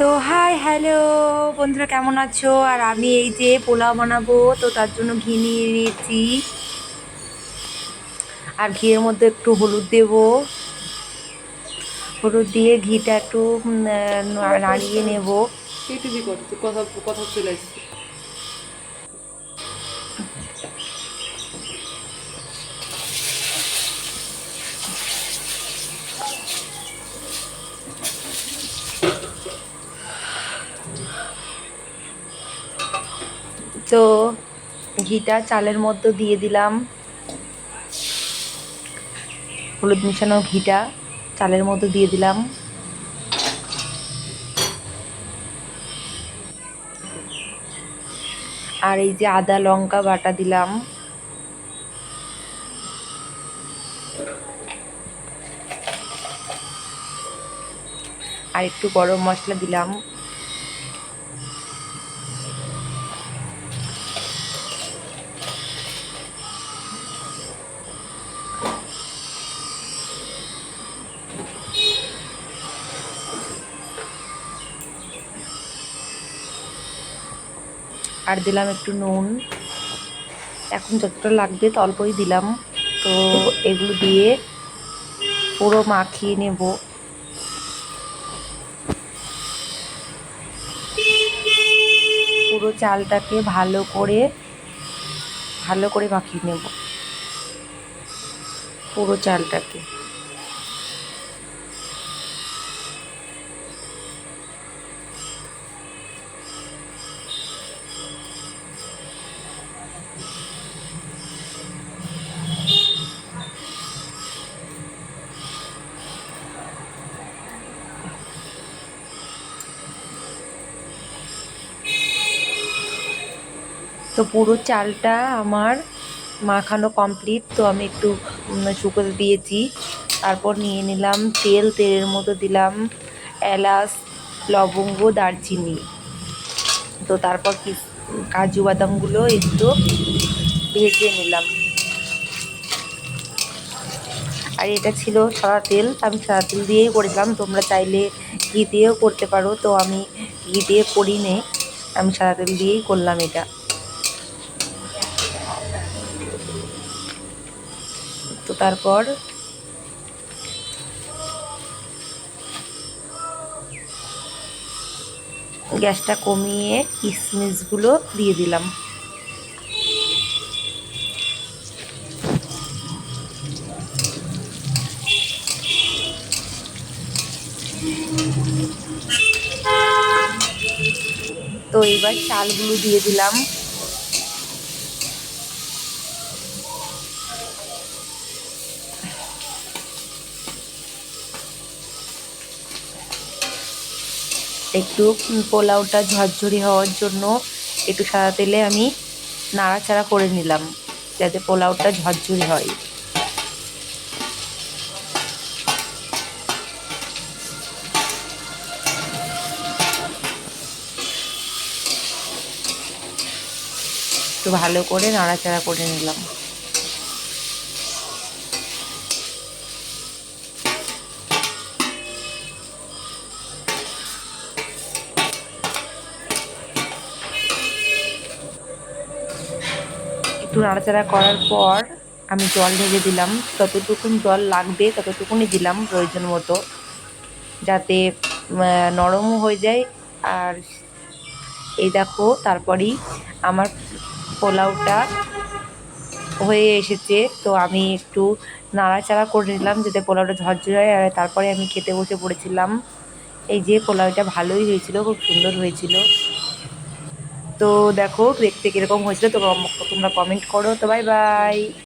তো hi hello বন্ধুরা কেমন আছো? আর আমি এই যে পোলাও বানাবো, তো তার জন্য ঘি নিয়ে নিয়েছি। আর ঘিয়ের মধ্যে একটু হলুদ দেব। হলুদ দিয়ে ঘিটা একটু নাড়িয়ে নেব। কথা চলে চলে তো ঘিটা চালের মধ্যে দিয়ে দিলাম। হলুদ মিশানো ঘিটা চালের মধ্যে দিয়ে দিলাম। আর এই যে আদা, লঙ্কা বাটা দিলাম। আর একটু গরম মশলা দিলাম। আর দিলাম একটু নুন। এখন যতটা লাগবে তো অল্পই দিলাম। তো এগুলো দিয়ে পুরো মাখিয়ে নেব। পুরো চালটাকে ভালো করে ভালো করে মাখিয়ে নেব। পুরো চালটাকে। তো পুরো চালটা আমার মাখানো কমপ্লিট তো আমি একটু শুকোতে দিয়েছি। তারপর নিয়ে নিলাম তেল, তেলের মতো দিলাম এলাচ, লবঙ্গ, দারচিনি। তো তারপর কি, কাজু বাদামগুলো একটু ভেজে নিলাম। আর এটা ছিল সাদা তেল, আমি সাদা তেল দিয়েই করেছিলাম। তোমরা চাইলে ঘি দিয়েও করতে পারো, তো আমি ঘি দিয়ে করি নে আমি সাদা তেল দিয়েই করলাম এটা। তো তারপর? গ্যাসটা কমিয়ে কিশমিশগুলো দিয়ে দিলাম। তো এবার চালগুলো দিয়ে দিলাম। একটু পোলাওটা ঝরঝরি হওয়ার জন্য একটু সাদা তেলে আমি নাড়াচাড়া করে নিলাম, যাতে পোলাওটা ঝরঝরি হয়। একটু ভালো করে নাড়াচাড়া করে নিলাম। একটু নাড়াচাড়া করার পর আমি জল ঢেলে দিলাম। যতটুকুন জল লাগবে ততটুকুনি দিলাম প্রয়োজন মতো, যাতে নরমও হয়ে যায়। আর এই দেখো, তারপরেই আমার পোলাওটা হয়ে এসেছে। তো আমি একটু নাড়াচাড়া করে নিলাম যাতে পোলাওটা ঝরঝরে হয়। আর তারপরে আমি খেতে বসে পড়েছিলাম। এই যে পোলাওটা ভালোই হয়েছিল, খুব সুন্দর হয়েছিল। তো দেখো দেখতে কীরকম হয়েছিল তো তোমরা কমেন্ট করো তো বাই বাই